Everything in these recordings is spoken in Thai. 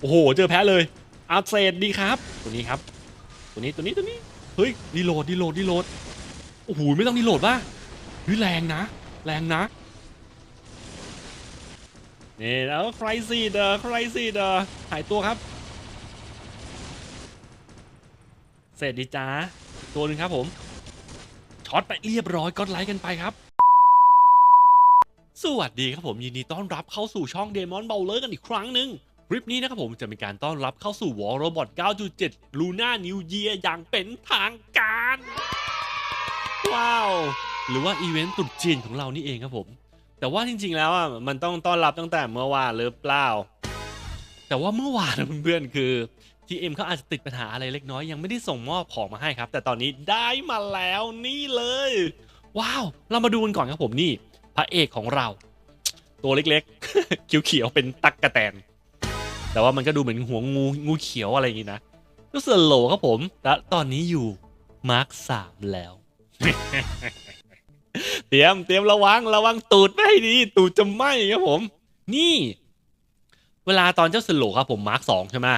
โอ้โห เจอแพ้เลย อาเซดดีครับ ตัวนี้ครับ ตัวนี้ตัวนี้ตัวนี้ เฮ้ยรีโหลดรีโหลดรีโหลด โอ้โห ไม่ต้องรีโหลดป่ะเฮ้ยแรงนะ แรงนะนี่แล้วใครซีเดอร์ใครซีเดอร์หายตัวครับ เสร็จดีจ้าตัวหนึ่งครับผม ช็อตไปเรียบร้อยก็ไลค์กันไปครับสวัสดีครับผมยินดีต้อนรับเข้าสู่ช่องเดมอนเบลเลอร์กันอีกครั้งหนึ่ง คลิปนี้นะครับผมจะมีการต้อนรับเข้าสู่วอลโรบอท 9.7 Luna New Year อย่างเป็นทางการ ว้าว หรือว่าอีเวนต์ตรุษจีนของเรานี่เองครับผม แต่ว่าจริงๆแล้วอะมันต้องต้อนรับตั้งแต่เมื่อวานหรือเปล่า แต่ว่าเมื่อวานนะเพื่อนๆคือ TM เขาอาจจะติดปัญหาอะไรเล็กน้อยยังไม่ได้ส่งมอบของมาให้ครับ แต่ตอนนี้ได้มาแล้วนี่เลย ว้าว เรามาดูกันก่อนครับผมนี่ พระเอกของเรา ตัวเล็กๆเขียวๆเป็นตักกะแตน แต่ว่ามันก็ดูเหมือนหัวงูงูเขียวอะไรอย่างนี้นะก็เสือโหลครับผมและตอนนี้อยู่มาร์คสามแล้ว เตรียมเตรียมระวังระวังตูดไม่ให้ดี ตูดจะไหมครับผม นี่ เวลาตอนเจ้าสโลครับผมมาร์คสองใช่ไหม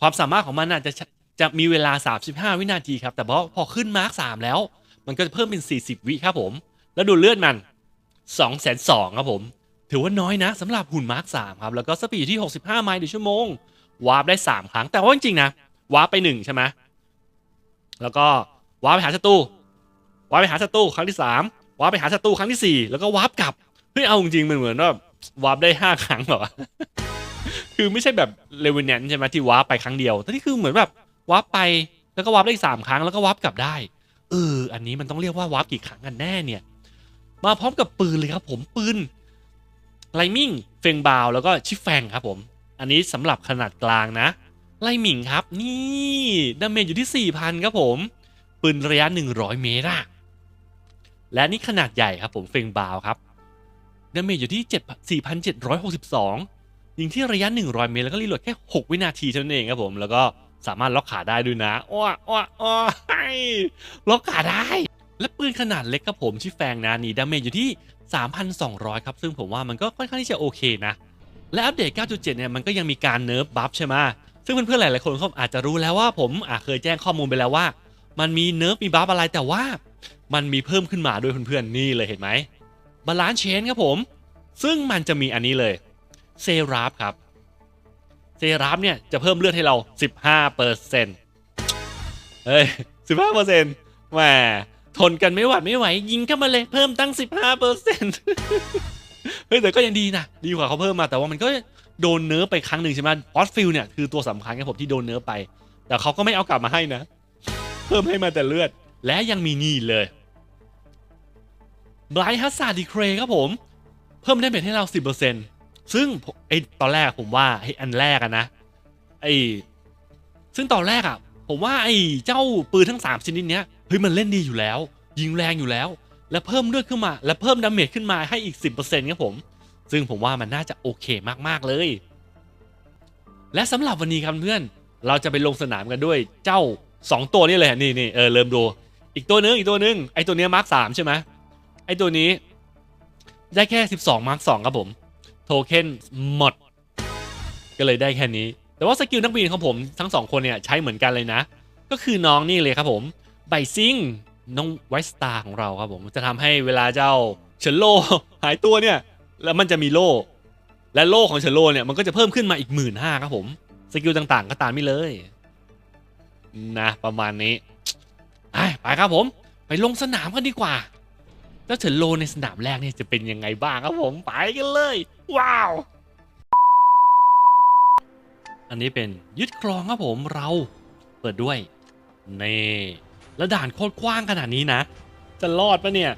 ความสามารถของมันน่ะจะจะมีเวลา 35 วินาทีครับ แต่พอพอขึ้นมาร์คสามแล้ว มันก็จะเพิ่มเป็น 40 วิครับผม แล้วดูเลือดมัน2 2 0 0 0ครับผม ถือว่าน้อยนะสำหรับหุ่นมาร์คสามครับ แล้วก็สปีดที่ 65 ไมล์ต่อชั่วโมง วาร์ปได้ 3 ครั้ง แต่ว่าจริงๆนะ วาร์ปไป 1 ใช่ไหมแล้วก็วาร์ปไปหาศัตรูวาร์ปไปหาศัตรูครั้งที่ 3วาร์ปไปหาศัตรูครั้งที่ 4 แล้วก็วาร์ปกลับเฮ้ยเอาจริงๆมันเหมือนว่าวาร์ปได้ 5 ครั้งเหรอคือไม่ใช่แบบเลเวนแนนใช่ไหมที่วาร์ปไปครั้งเดียวแต่นี่คือเหมือนแบบวาร์ปไปแล้วก็วาร์ปได้สามครั้งแล้วก็วาร์ปกลับได้เอออันนี้มันต้องเรียกว่าวาร์ปกี่ครั้งกันแน่เนี่ย มาพร้อมกับปืนเลยครับผมปืน ไลมิงเฟงบาวแล้วก็ชิฟแฟงครับผม อันนี้สำหรับขนาดกลางนะ ไลมิงครับ นี่ดาเมจอยู่ที่ 4,000 ครับผมปืนระยะ 100 เมตรอะและนี่ขนาดใหญ่ครับผมเฟงบาวครับดาเมจอยู่ที่7 4,762 ยิงที่ระยะ 100 เมตร แล้วก็รีโหลดแค่ 6 วินาทีเท่านั้นเองครับผม แล้วก็สามารถล็อกขาได้ด้วยนะอ้ออ้ออ้อล็อกขาได้ และปืนขนาดเล็กครับผมที่แฟงนะนี่ดาเมจอยู่ที่ 3,200 ครับ ซึ่งผมว่ามันก็ค่อนข้างที่จะโอเคนะ และอัปเดต 9.7 เนี่ย มันก็ยังมีการเนิร์ฟบัฟใช่ไหมซึ่งเพื่อนๆหลายๆคนเขาอาจจะรู้แล้วว่าผมอาเคยแจ้งข้อมูลไปแล้วว่า มันมีเนิร์ฟมีบัฟอะไรแต่ว่า มันมีเพิ่มขึ้นมาด้วยเพื่อนๆนี่เลยเห็นไหมบาลานซ์เชนครับผม ซึ่งมันจะมีอันนี้เลยเซราฟครับเซราฟเนี่ยจะเพิ่มเลือดให้เรา 15เปอร์เซ็นต์เฮ้ย15เปอร์เซ็นต์แหม ทนกันไม่หวัดไม่ไหว ยิงเข้ามาเลยเพิ่มตั้ง 15เปอร์เซ็นต์เฮ้ยแต่ก็ยังดีนะ ดีกว่าเขาเพิ่มมาแต่ว่ามันก็โดนเนื้อไปครั้งหนึ่งใช่ไหมออสฟิลเนี่ยคือตัวสำคัญครับผมที่โดนเนื้อไป แต่เขาก็ไม่เอากลับมาให้นะ เพิ่มให้มาแต่เลือด และยังมีนี่เลยไบรท์ฮัสซาดีเครครับผม เพิ่มได้เมจให้เรา 10%ซึ่งไอตอนแรกผมว่าไออันแรกอะนะไอซึ่งตอนแรกอะ ผมว่าไอ้เจ้าปืนทั้ง 3 ชนิดเนี้ยเฮ้ยมันเล่นดีอยู่แล้ว ยิงแรงอยู่แล้ว และเพิ่มเลือดขึ้นมา และเพิ่มดาเมจขึ้นมาให้อีก 10%ครับผม ซึ่งผมว่ามันน่าจะโอเคมากๆเลย และสำหรับวันนี้ครับเพื่อนเราจะไปลงสนามกันด้วยเจ้า 2 ตัวนี้เลยนี่นี่เออเริ่มดู อีกตัวนึงอีกตัวนึงไอตัวเนี้ยมาร์คสใช่ไหมไอตัวนี้ ได้แค่ 12มาร์ค2ครับผม โทเค็นหมด ก็เลยได้แค่นี้ แต่ว่าสกิลนักบินของผมทั้งสองคนเนี่ยใช้เหมือนกันเลยนะ ก็คือน้องนี่เลยครับผมไบซิงน้องไวสตาร์ของเราครับผมจะทำให้เวลาเจ้าเชลโลหายตัวเนี่ยแล้วมันจะมีโล่และโล่ของเชลโลเนี่ยมันก็จะเพิ่มขึ้นมาอีกหมื่นห้าครับผมสกิลต่างๆก็ตามนี้เลยนะประมาณนี้ไปไปครับผม ไปลงสนามกันดีกว่า แล้วเฉินโลในสนามแรกเนี่ยจะเป็นยังไงบ้างครับผมไปกันเลย ว้าว อันนี้เป็นยึดครองครับผมเราเปิดด้วยนี่แล้วด่านโคตรกว้างขนาดนี้นะ จะรอดปะเนี่ย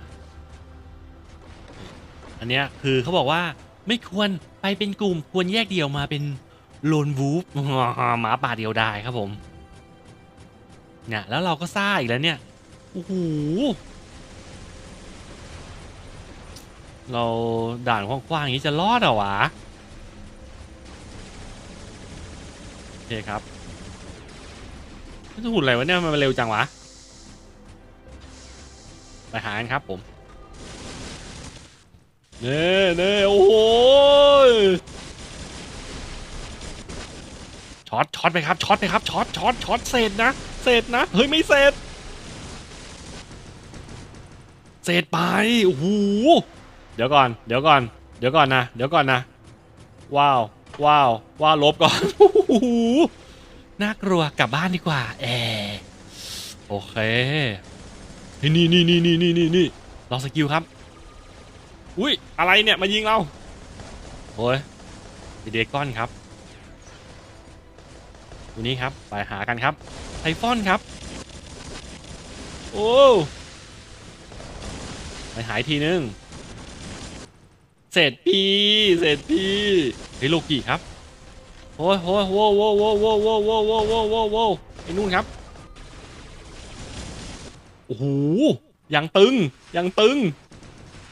อันเนี้ยคือเขาบอกว่าไม่ควรไปเป็นกลุ่มควรแยกเดี่ยวมาเป็นโลนวูฟหมาป่าเดียวดายครับผมเนี่ยแล้วเราก็ซ่าอีกแล้วเนี่ยโอ้โหเราด่านกว้างๆอย่างนี้จะรอดเหรอวะ เคครับจะหุ่นอะไรวะเนี่ยมันเร็วจังวะ ไปหากันครับผมเน่เน่โอ้โหช็อตช็อตไปครับช็อตไปครับช็อตช็อตช็อตเสร็จนะเสร็จนะเฮ้ยไม่เสร็จเสร็จไปโอ้โหเดี๋ยวก่อน เดี๋ยวก่อน เดี๋ยวก่อนนะ เดี๋ยวก่อนนะ ว้าว ว้าวว้าวลบก่อนโอ้โหน่ากลัวกลับบ้านดีกว่าแอร์โอเคนี่นี่นี่นี่นี่นี่นี่ลองสกิลครับ อุ้ยอะไรเนี่ยมายิงเราโอ้ยเดกอนครับตัวนี้ครับไปหากันครับไทฟอนครับ โอ้ไปหายทีนึง เสร็จพี่เสร็จพี่เฮ้ยโลกิครับโอ้ยโอ้ยโว้โว้โว้โว้โว้โว้โว้โว้โว้โว้ไอ้นู่นครับโอ้โหยังตึงยังตึง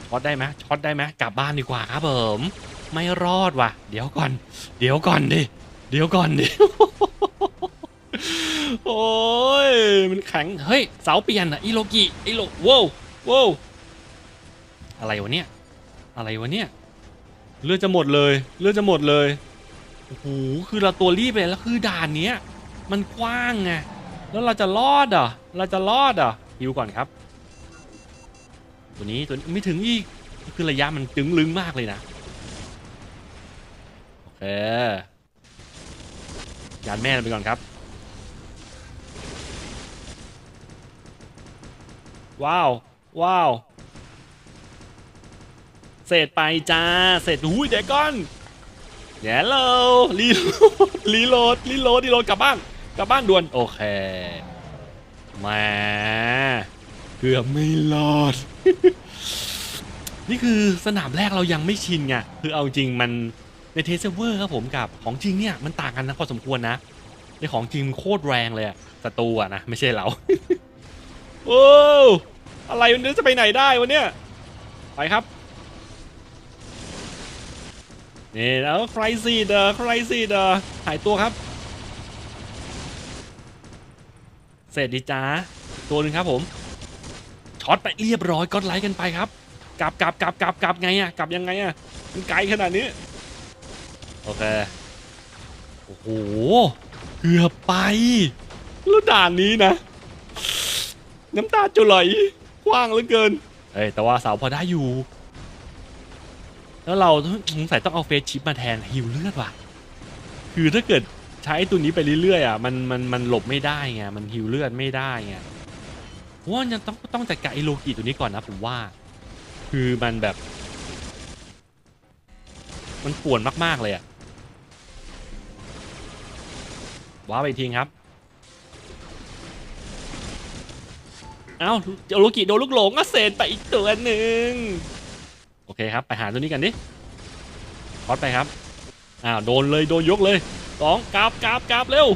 ช็อตได้ไหมช็อตได้ไหมกลับบ้านดีกว่าครับผมไม่รอดว่ะ เดี๋ยวก่อน เดี๋ยวก่อนดิเดี๋ยวก่อนดิโอ้ยมันแข็งเฮ้ยเสาเปลี่ยนอะอีโลกิไอโลโว้วโว้วอะไรวะเนี่ย อะไรวะเนี่ย เลือดจะหมดเลย เลือดจะหมดเลยโอ้โหคือเราตัวรีบไปแล้วคือด่านเนี้ย มันกว้างไงแล้วเราจะรอดอะ เราจะรอดอะฮิวก่อนครับ ตัวนี้ตัวนี้ไม่ถึงอีกคือระยะมันจึงลึงมากเลยนะโอเคยานแม่ไปก่อนครับว้าว ว้าว เสร็จไปจ้า เสร็จอุ้ยเด็กก้อนแย่เลรีโหลดรีโหลดรีโหลดรีโหลดกลับบ้านกลับบ้านด่วนโอเคแหมาเกือบไม่รอด นี่คือสนามแรกเรายังไม่ชินไงคือเอาจริงมันในเทสเวอร์ครับผมกับของจริงเนี่ยมันต่างกันนะพอสมควรนะ ในของจริงโคตรแรงเลยอะศัตรูอะนะไม่ใช่เราโอ้อะไรมันจะไปไหนได้วะเนี่ยไปครับ นี่แล้วใครซีเดอใครซีเดอหายตัวครับ เสร็จดีจ้าตัวหนึ่งครับผมช็อตไปเรียบร้อยก็ไลค์กันไปครับกลับกลับกลับกลับกลับไงอะกลับยังไงอะมันไกลขนาดนี้ โอเค โอ้โหเกือบไปแล้วด่านนี้นะ น้ำตาจะไหลกว้างเหลือเกินเฮ้ยแต่ว่าเสาพอได้อยู่ แล้วเราสงสัยต้องเอาเฟสชิปมาแทนฮิวเลือดว่ะ คือถ้าเกิดใช้ตัวนี้ไปเรื่อยๆอะมันมันมันหลบไม่ได้ไงมันฮิวเลือดไม่ได้ไงว่ายังต้องต้องจัดการไอโลกิตัวนี้ก่อนนะผมว่า คือมันแบบ มันป่วนมากๆเลยอะว้าไปอีกทีครับเอา้าโลกิโดนลูกหลงก็เสร็จไปอีกตัวหนึ่ง โอเคครับ ไปหาตัวนี้กันดิพอดไปครับ อ้าวโดนเลยโดนยกเลยสองกราบกราบกราบเร็ว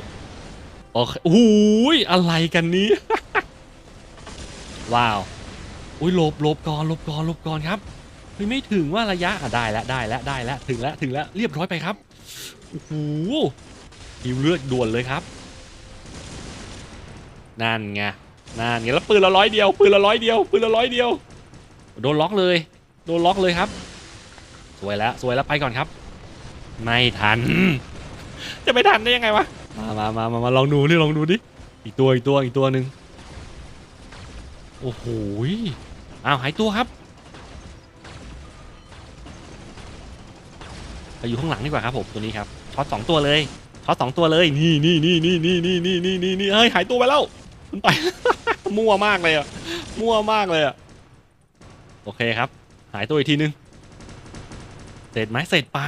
โอเคโอ้ยอะไรกันนี้ ว้าว อุ้ยหลบหลบก่อนหลบก่อนหลบก่อนครับเฮ้ยไม่ถึงว่าระยะอะได้แล้วได้แล้วได้แล้วถึงแล้วถึงแล้วเรียบร้อยไปครับ โอ้โหหิวเลือดด่วนเลยครับนั่นไงนั่นไงแล้วปืนละร้อยเดียวปืนละร้อยเดียวปืนละร้อยเดียว โดนล็อกเลย โดนล็อกเลยครับ สวยแล้วสวยแล้วไปก่อนครับ ไม่ทัน จะไม่ทันได้ยังไงวะ มามามามามาลองดูนี่ลองดูดิ อีกตัวอีกตัวอีกตัวหนึ่งโอ้โหยอ้าวหายตัวครับไปอยู่ข้างหลังดีกว่าครับผมตัวนี้ครับช็อตสองตัวเลยช็อตสองตัวเลยนี่นี่นี่นี่นี่นี่นี่นี่นี่นี่เฮ้ยหายตัวไปแล้วมันไป มั่วมากเลยอะมั่วมากเลยอะโอเคครับ หายตัวอีกทีนึงเสร็จไหมเสร็จไป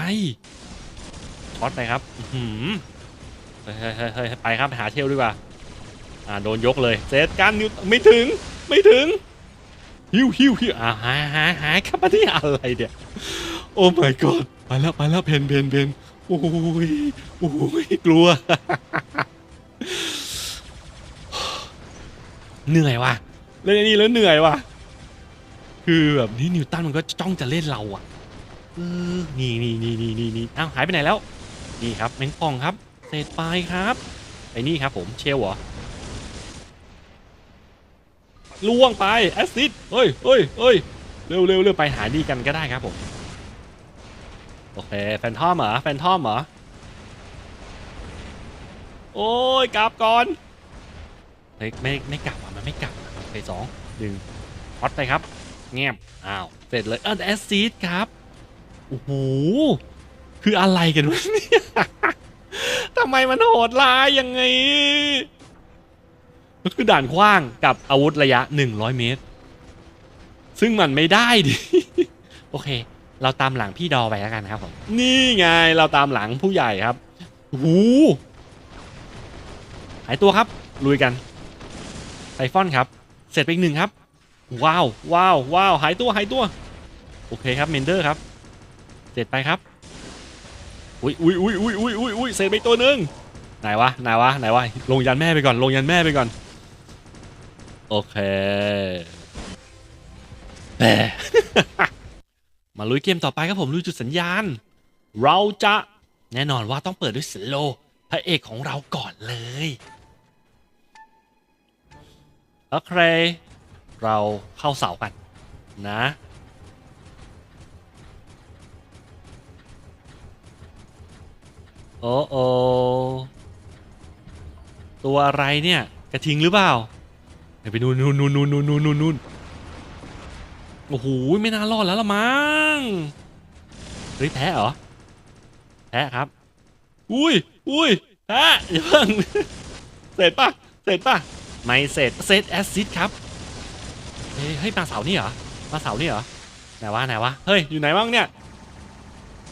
ช็อตไปครับอื้อหืมเฮ้ยเฮ้ยเฮ้ยไปครับไปหาเทลดีกว่า อ่าโดนยกเลยเสร็จกันนิวไม่ถึงไม่ถึงฮิวฮิวฮิวอ่าหายหายหายครับมาที่อะไรเนี่ยโอ้ my god ไปแล้วไปแล้วเพนเพนเพนโอ้ยโอ้ยกลัว เหนื่อยว่ะเล่นอ้นี่แล้วเหนื่อยว่ะ คือแบบนี้นิวตันมันก็จ้องจะเล่นเราอะเออนี่นี่นี่นี่นี่นี่อ้าวหายไปไหนแล้ว นี่ครับแมงป่องครับเศษไปครับไอ้นี่ครับผมเชลเหรอล่วงไปแอซิดเฮ้ยเฮ้ยเฮ้ยเร็วเร็วเร็วไปหาดีกันก็ได้ครับผมโอเคแฟนทอมเหรอแฟนทอมเหรอโอ้ยกลับก่อนเฮ้ยไม่ไม่กลับอะมันไม่กลับไปสองดึงช็อตไปครับ เงียบอ้าวเสร็จเลยเออแอสซีดครับโอ้โหคืออะไรกันวะเนี่ยทำไมมันโหดร้ายยังไงมันคือด่านกว้างกับอาวุธระยะ 100 เมตร ซึ่งมันไม่ได้ดิ โอเค เราตามหลังพี่ดอไปแล้วกันครับผม นี่ไงเราตามหลังผู้ใหญ่ครับโอ้โหหายตัวครับ ลุยกันไซฟอนครับ เสร็จไปอีกหนึ่งครับ ว้าวว้าวว้าวหายตัวหายตัว โอเคครับเมนเดอร์ครับ เสร็จไปครับ อุ้ยอุ้ยอุ้ยอุ้ยอุ้ยอุ้ยอุ้ยเสร็จไปตัวหนึ่งไหนวะไหนวะไหนวะลงยันแม่ไปก่อนลงยันแม่ไปก่อน โอเคแหมมาลุยเกมต่อไปครับผมลุยจุดสัญญาณ เราจะแน่นอนว่าต้องเปิดด้วยสโลพระเอกของเราก่อนเลย โอเค เราเข้าเสากันนะโอ้โอตัวอะไรเนี่ย กระทิงหรือเปล่าไปนู่นนู่นนู่นนู่นนู่นนู่นโอ้โหไม่น่ารอดแล้วละมั้งเฮ้ยแพ้เหรอแพ้ครับ อุ้ยอุ้ยแพ้อย่าเพิ่งเสร็จปะเสร็จปะไม่เสร็จเซร็แอซิดครับ ฮ้ยเฮ้ยมาเสานี่เหรอมาเสานี่เหรอไหนวะไหนวะเฮ้ยอยู่ไหนบ้างเนี่ย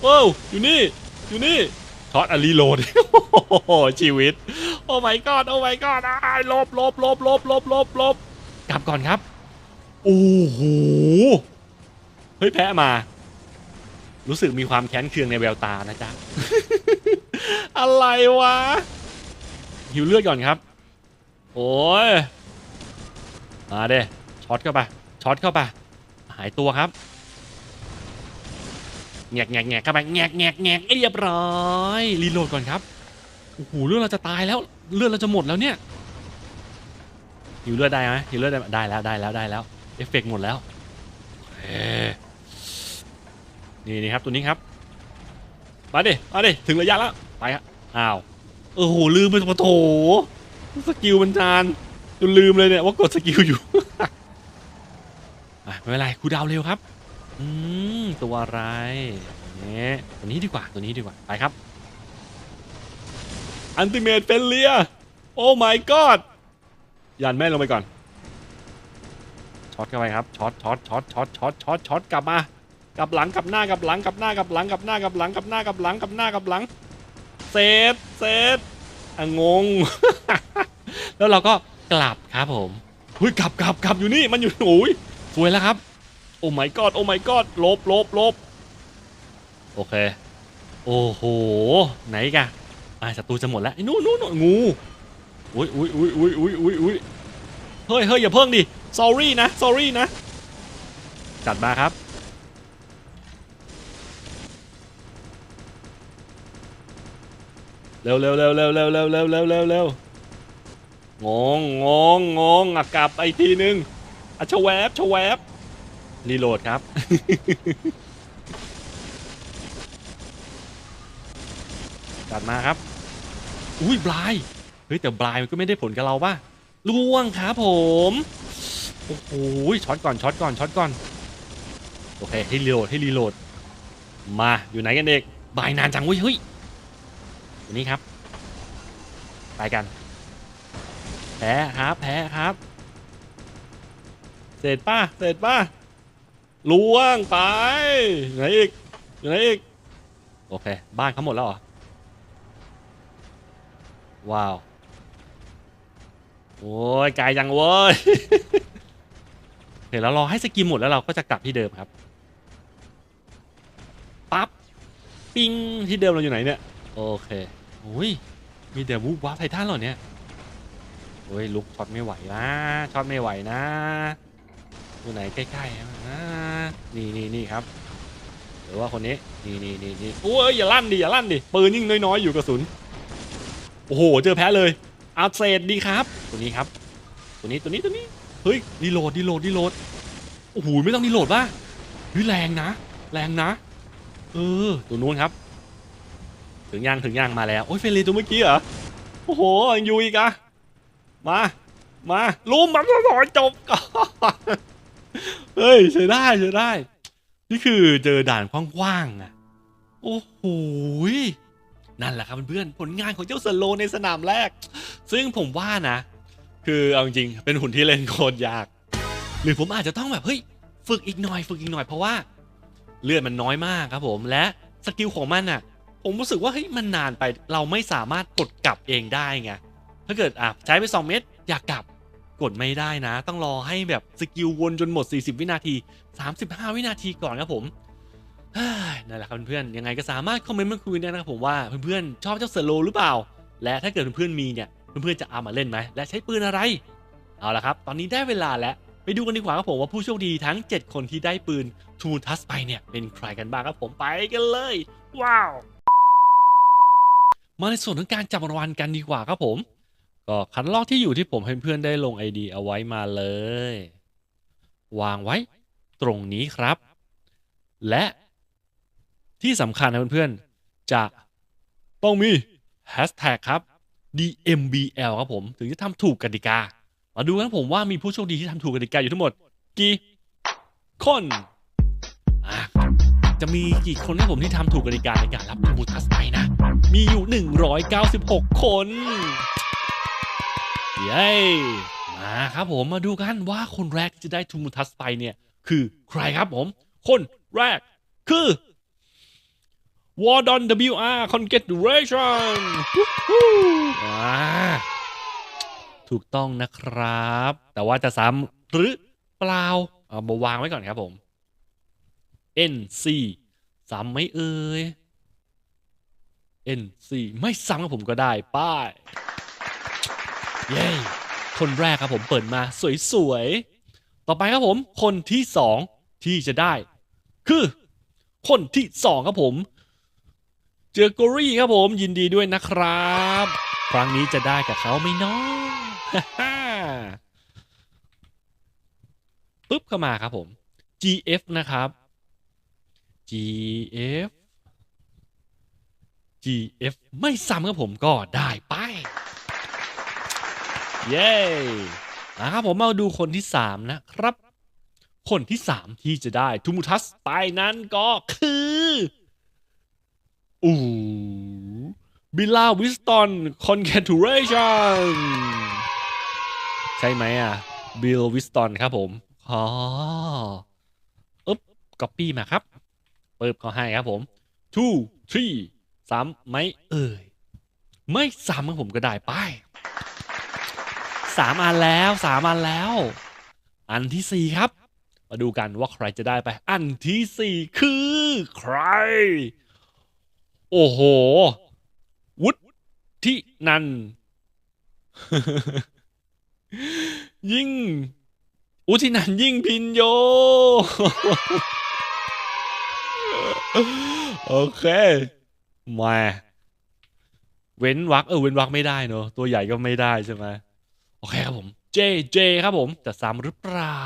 โอ้วอยู่นี่อยู่นี่ช็อตอะรีโหลดโอ้โหชีวิต โอ้ my god โอ้ my god อ้ายลบลบลบลบลบลบลบกลับก่อนครับโอ้โหเฮ้ยแพ้มา รู้สึกมีความแค้นเคืองในแววตานะจ๊ะ อะไรวะ หิวเลือดก่อนครับ โอ้ย มาเด้ ช็อตเข้าไปช็อตเข้าไปหายตัวครับแงกแงกแงกเข้าไปแงกแงกแงกเรียบร้อยรีโหลดก่อนครับโอ้โหเลือดเราจะตายแล้วเลือดเราจะหมดแล้วเนี่ยหิวเลือดได้ไหมหิวเลือดได้ได้แล้วได้แล้วได้แล้วเอฟเฟกต์หมดแล้วเอ้นี่นี่ครับตัวนี้ครับมาดิมาดิถึงระยะแล้วไปครับอ้าวเออโหลืมไปปะโถสกิลมันจานจนลืมเลยเนี่ยว่ากดสกิลอยู่ ไม่เป็นไรครูดาวเร็วครับ อืม ตัวอะไรเนี่ยตัวนี้ดีกว่าตัวนี้ดีกว่า ไปครับอันติเมตเฟลเลีย โอ้ my god ยันแม่ลงไปก่อน ช็อตเข้าไปครับ ช็อต ช็อต ช็อต ช็อต ช็อต ช็อต ช็อต กลับมา กลับหลัง กลับหน้า กลับหลัง กลับหน้า กลับหลัง กลับหน้า กลับหลัง กลับหน้า กลับหลัง กลับหน้า กลับหลัง เซตเซตอะงง แล้วเราก็กลับครับผมเฮ้ย กลับกลับกลับอยู่นี่ มันอยู่โอ้ย สวยแล้วครับ โอ้ my god โอ้ my god ลบลบลบโอเค โอ้โห ไหนอีกันอ่าศัตรูจะหมดแล้วไอ้นู่นนู่นนู่นงูอุ้ยอุ้ยอุ้ยอุ้ยอุ้ยอุ้ยอุ้ยเฮ้ยเฮ้ยอย่าเพิ่งดิ sorry นะ sorry นะ จัดมาครับ เร็วเร็วเร็วเร็วเร็วเร็วเร็วเร็วเร็วเร็วงงงงงงอะกลับไปทีนึง อะชแวบชแวบรีโหลดครับ จัดมาครับ อุ้ยบลาย เฮ้ยแต่บลายมันก็ไม่ได้ผลกับเราป่ะล่วงครับผม โอ้โหช็อตก่อนช็อตก่อนช็อตก่อน โอเคให้รีโหลดให้รีโหลด มาอยู่ไหนกันเด็กบายนานจังเว้ยเฮ้ยนี้ครับ ไปกัน แพ้ครับ แพ้ครับ เสร็จป่ะเสร็จป่ะล่วงไปไหนอีกอยู่ไหนอีกโอเค บ้านเขาหมดแล้วเหรอ ว้าว โอ้ยไกลจังเว้ยเดี๋ยวเรารอให้สกิมหมดแล้วเราก็จะกลับที่เดิมครับ ปั๊บ ปิ้ง ที่เดิมเราอยู่ไหนเนี่ย โอเคโอ้ย มีแต่วูบวับไททันเหรอเนี่ยโอ้ยลุกช็อตไม่ไหวนะช็อตไม่ไหวนะ อยู่ไหนใกล้ๆนะนี่นี่นี่ครับ หรือว่าคนนี้ นี่นี่นี่นี่โอ้ยอย่าลั่นดิอย่าลั่นดิปืนยิ่งน้อยๆอยู่กระสุน โอ้โห เจอแพ้เลยอาเซดดีครับ ตัวนี้ครับ ตัวนี้ตัวนี้ตัวนี้ เฮ้ยรีโหลดรีโหลดรีโหลด โอ้โหไม่ต้องรีโหลดป่ะเฮ้ยแรงนะ แรงนะ เออ ตัวนู้นครับ ถึงยังถึงยังมาแล้ว โอ้ยเฟรนลีตัวเมื่อกี้เหรอ โอ้โหยังอยู่อีกอะมา มาลุมมันสอนจบก่อน เฮ้ยใช้ได้ใช้ได้ นี่คือเจอด่านกว้างๆอะ โอ้โหนั่นแหละครับเพื่อนๆผลงานของเจ้าสโลในสนามแรก ซึ่งผมว่านะ คือเอาจริงเป็นหุ่นที่เล่นโคตรยาก หรือผมอาจจะต้องแบบเฮ้ยฝึกอีกหน่อยฝึกอีกหน่อยเพราะว่า เลือดมันน้อยมากครับผมและสกิลของมันอะ ผมรู้สึกว่าเฮ้ยมันนานไปเราไม่สามารถกดกลับเองได้ไงถ้าเกิดอะใช้ไป 2 เม็ดอยากกลับ กดไม่ได้นะ ต้องรอให้แบบสกิลวนจนหมด 40 วินาที 35 วินาทีก่อนครับผมนั่นแหละครับเพื่อนๆยังไงก็สามารถคอมเมนต์มาคุยได้นะครับผมว่าเพื่อนๆชอบเจ้าเซโลหรือเปล่า และถ้าเกิดเพื่อนๆมีเนี่ยเพื่อนๆจะเอามาเล่นไหมและใช้ปืนอะไร เอาละครับ ตอนนี้ได้เวลาแล้วไปดูกันดีกว่าครับผมว่าผู้โชคดีทั้ง 7 คนที่ได้ปืนทูทัสไปเนี่ยเป็นใครกันบ้างครับผมไปกันเลย ว้าว มาในส่วนของการจับรางวัลกันดีกว่าครับผม ก็คันลอกที่อยู่ที่ผมให้เพื่อนได้ลง ID เอาไว้มาเลย วางไว้ตรงนี้ครับ และที่สำคัญนะเพื่อนๆ จะต้องมี Hashtag ครับ DMBL ครับผมถึงจะทำถูกกติกา มาดูกันผมว่ามีผู้โชคดีที่ทำถูกกติกาอยู่ทั้งหมด กี่คนจะมีกี่คนที่ผมที่ทำถูกกติกาในการรับบูทัสไปนะ มีอยู่ 196 คน เย้มาครับผมมาดูกันว่าคนแรกที่จะได้ทูมูทัสไปเนี่ยคือใครครับผม คนแรกคือ Wardon WR Congratulation วู้ฮู้อ่าถูกต้องนะครับ แต่ว่าจะซ้ำหรือเปล่า เอามาวางไว้ก่อนครับผม NC ซ้ำไหมเอ่ย NC ไม่ซ้ำกับผมก็ได้ ป้าย เย้คนแรกครับผมเปิดมาสวยๆ ต่อไปครับผมคนที่สองที่จะได้ คือ คนที่สองครับผม เจอโกรี่ครับผมยินดีด้วยนะครับ ครั้งนี้จะได้กับเขาไหม่น้องปุ๊บเข้ามาครับผม GF นะครับ GF GF ไม่ซ้ำครับผมก็ได้ไป เย้นะครับผมมาดูคนที่3นะครับ คนที่3ที่จะได้ทูมูทัสไปนั้นก็คืออูบิลลาวิสตันคอนแคทูเรชันใช่ไหมอะบิลวิสตันครับผมอ๋ออึ๊บก๊อปปี้มาครับเปิบเขาให้ครับผม two three ซ้ำไหมเอ่ย ไม่ซ้ำครับผมก็ได้ไป สามอันแล้วสามอันแล้ว อันที่สี่ครับ มาดูกันว่าใครจะได้ไป อันที่สี่คือใคร โอ้โห วุฒที่นันยิ่ง อุทินันยิ่งพินโย โอเค มา เว้นวักเออ เว้นวักไม่ได้เนอะตัวใหญ่ก็ไม่ได้ใช่ไหม โอเคครับผมเจเจครับผมจะซ้ำหรือเปล่า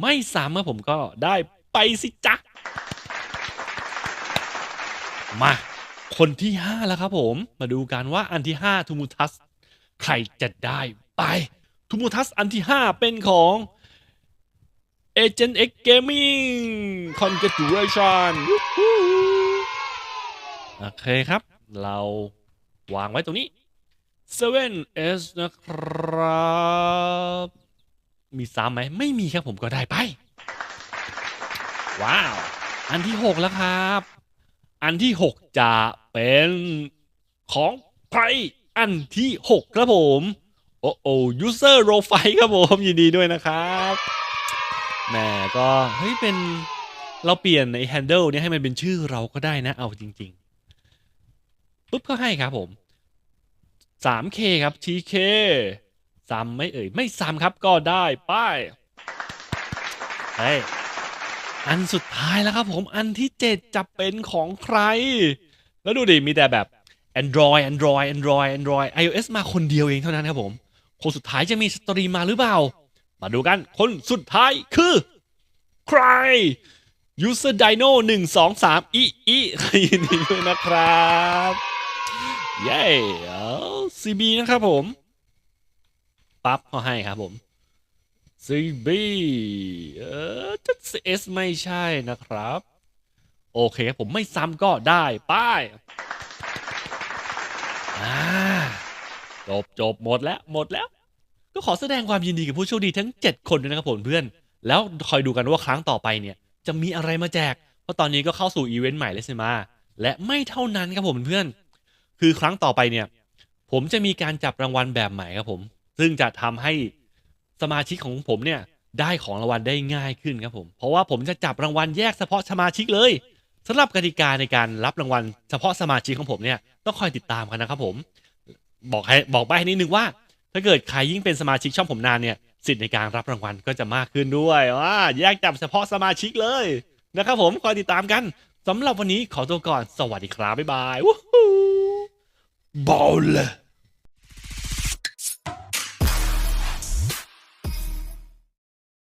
ไม่ซ้ำครับผมก็ได้ไปสิจ๊ะมาคนที่ 5 แล้วครับผม มาดูกันว่าอันที่ 5 ทูมูทัส ใครจะได้ไป ทูมูทัสอันที่ 5 เป็นของ Agent X Gaming Congratulation โอเคครับ เราวางไว้ตรงนี้ 7S นะครับ มีซ้ำไหม ไม่มีครับผมก็ได้ไป ว้าว อันที่ 6 แล้วครับ อันที่ 6 จะเป็นของใครอันที่ 6 ครับผม โอ้โอ้ user r o f i ครับผม ยินดีด้วยนะครับแหมก็เฮ้ยเป็นเราเปลี่ยนใน handle เนี่ยให้มันเป็นชื่อเราก็ได้นะ เอาจริง ๆ ปุ๊บก็ให้ครับผม 3K ครับ TK ซ้ำไม่เอ่ย ไม่ซ้ำครับก็ได้ไป้ายเฮ้ยอันสุดท้ายแล้วครับผมอันที่ 7 จะเป็นของใคร แล้วดูดิ มีแต่แบบ Android Android Android Android iOS มาคนเดียวเองเท่านั้นครับผม คนสุดท้ายจะมีสตรีมมาหรือเปล่า มาดูกันคนสุดท้ายคือ ใคร User Dino 1 2 3อีอียินดีด้วยนะครับ เย้เอซีบีนะครับผม ปั๊บเขาให้ครับผม CB เออจะ S ไม่ใช่นะครับ โอเคครับผมไม่ซ้ำก็ได้ ป้ายจบจบหมดแล้ว หมดแล้ว ก็ขอแสดงความยินดีกับผู้โชคดีทั้ง 7 คนด้วยนะครับผมเพื่อน แล้วคอยดูกันว่าครั้งต่อไปเนี่ย จะมีอะไรมาแจก เพราะตอนนี้ก็เข้าสู่อีเวนต์ใหม่เลยใช่ไหมและไม่เท่านั้นครับผมเพื่อน คือครั้งต่อไปเนี่ย ผมจะมีการจับรางวัลแบบใหม่ครับผม ซึ่งจะทำให้สมาชิกของผมเนี่ยได้ของรางวัลได้ง่ายขึ้นครับผม เพราะว่าผมจะจับรางวัลแยกเฉพาะสมาชิกเลยสำหรับกติกาในการรับรางวัลเฉพาะสมาชิกของผมเนี่ยต้องคอยติดตามกันนะครับผม บอกให้บอกไปให้นิดนึงว่า ถ้าเกิดใครยิ่งเป็นสมาชิกช่องผมนานเนี่ยสิทธิ์ในการรับรางวัลก็จะมากขึ้นด้วยว่าแยกจับเฉพาะสมาชิกเลยนะครับผมคอยติดตามกันสำหรับวันนี้ขอตัวก่อนสวัสดีครับบ๊ายบาย Ball